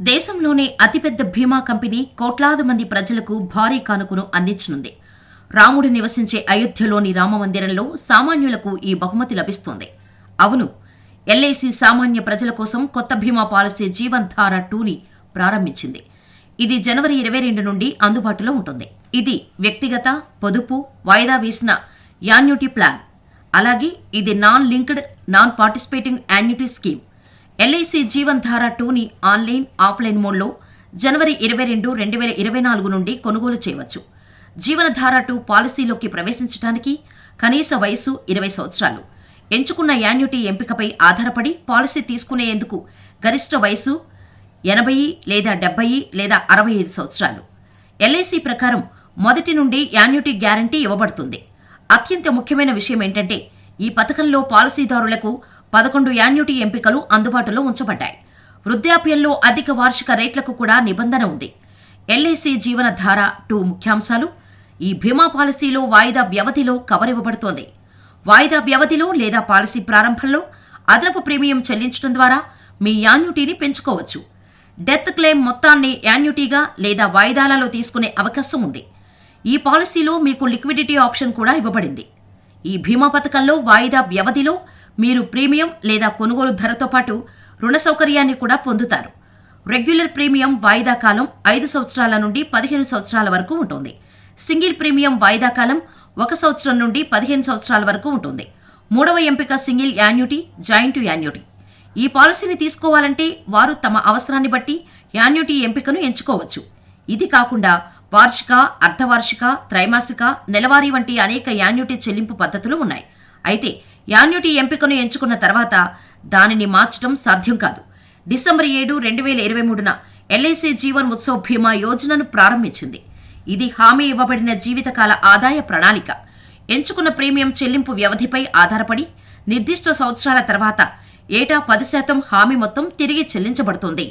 దేశంలోనే అతిపెద్ద బీమా కంపెనీ కోట్లాది మంది ప్రజలకు భారీ కానుకను అందించనుంది. రాముడు నివసించే అయోధ్యలోని రామమందిరంలో సామాన్యులకు ఈ బహుమతి లభిస్తోంది. అవును ఎల్ఐసి సామాన్య ప్రజల కోసం కొత్త బీమా పాలసీ జీవన్ ధార టూని ప్రారంభించింది. ఇది జనవరి ఇరవై రెండు నుండి అందుబాటులో ఉంటుంది. ఇది వ్యక్తిగత పొదుపు వాయిదా వేసిన యాన్యుటీ ప్లాన్. అలాగే ఇది non linked non participating annuity scheme. LIC Jeevan Dhara టూని ఆన్లైన్ ఆఫ్లైన్ మోడ్లో జనవరి ఇరవై రెండు రెండు వేల ఇరవై నాలుగు నుండి కొనుగోలు చేయవచ్చు. జీవనధార టూ పాలసీలోకి ప్రవేశించడానికి కనీస వయసు ఇరవై సంవత్సరాలు. ఎంచుకున్న యాన్యుటీ ఎంపికపై ఆధారపడి పాలసీ తీసుకునేందుకు గరిష్ట వయసు ఎనభై లేదా డెబ్బై లేదా అరవై ఐదు సంవత్సరాలు. ఎల్ఐసి ప్రకారం మొదటి నుండి యాన్యుటీ గ్యారంటీ ఇవ్వబడుతుంది. అత్యంత ముఖ్యమైన విషయం ఏంటంటే ఈ పథకంలో పాలసీదారులకు పదకొండు యాన్యుటీ ఎంపికలు అందుబాటులో ఉంచబడ్డాయి. వృద్ధాప్యంలో అధిక వార్షిక రేట్లకు కూడా నిబంధన ఉంది. ఎల్ఐసి జీవనధార టూ ముఖ్యాంశాలు ఈ బీమా పాలసీలో వాయిదా వ్యవధిలో కవర్ ఇవ్వబడుతోంది వాయిదా వ్యవధిలో లేదా పాలసీ ప్రారంభంలో అదనపు ప్రీమియం చెల్లించడం ద్వారా మీ యాన్యుటీని పెంచుకోవచ్చు. డెత్ క్లెయిమ్ మొత్తాన్ని యాన్యుటీగా లేదా వాయిదాలలో తీసుకునే అవకాశం ఉంది. ఈ పాలసీలో మీకు లిక్విడిటీ ఆప్షన్ కూడా ఇవ్వబడింది. ఈ బీమా పథకంలో వాయిదా వ్యవధిలో మీరు ప్రీమియం లేదా కొనుగోలు ధరతో పాటు రుణ సౌకర్యాన్ని కూడా పొందుతారు. రెగ్యులర్ ప్రీమియం వాయిదా కాలం ఐదు సంవత్సరాల నుండి పదిహేను సంవత్సరాల వరకు ఉంటుంది. సింగిల్ ప్రీమియం వాయిదా కాలం ఒక సంవత్సరం నుండి పదిహేను సంవత్సరాల వరకు ఉంటుంది. మూడవ ఎంపిక సింగిల్ యాన్యుటీ జాయింట్ యాన్యుటీ. ఈ పాలసీని తీసుకోవాలంటే వారు తమ అవసరాన్ని బట్టి యాన్యుటీ ఎంపికను ఎంచుకోవచ్చు. ఇది కాకుండా వార్షిక అర్ధవార్షిక త్రైమాసిక నెలవారీ వంటి అనేక యాన్యుటీ చెల్లింపు పద్ధతులు ఉన్నాయి. అయితే యాన్యుటీ ఎంపికను ఎంచుకున్న తర్వాత దానిని మార్చడం సాధ్యం కాదు. డిసెంబర్ ఏడు రెండు వేల ఇరవై మూడున ఎల్ఐసి జీవన్ ఉత్సవ్ బీమా యోజనను ప్రారంభించింది. ఇది హామీ ఇవ్వబడిన జీవితకాల ఆదాయ ప్రణాళిక. ఎంచుకున్న ప్రీమియం చెల్లింపు వ్యవధిపై ఆధారపడి నిర్దిష్ట సంవత్సరాల తర్వాత ఏటా పది శాతం హామీ మొత్తం తిరిగి చెల్లించబడుతుంది.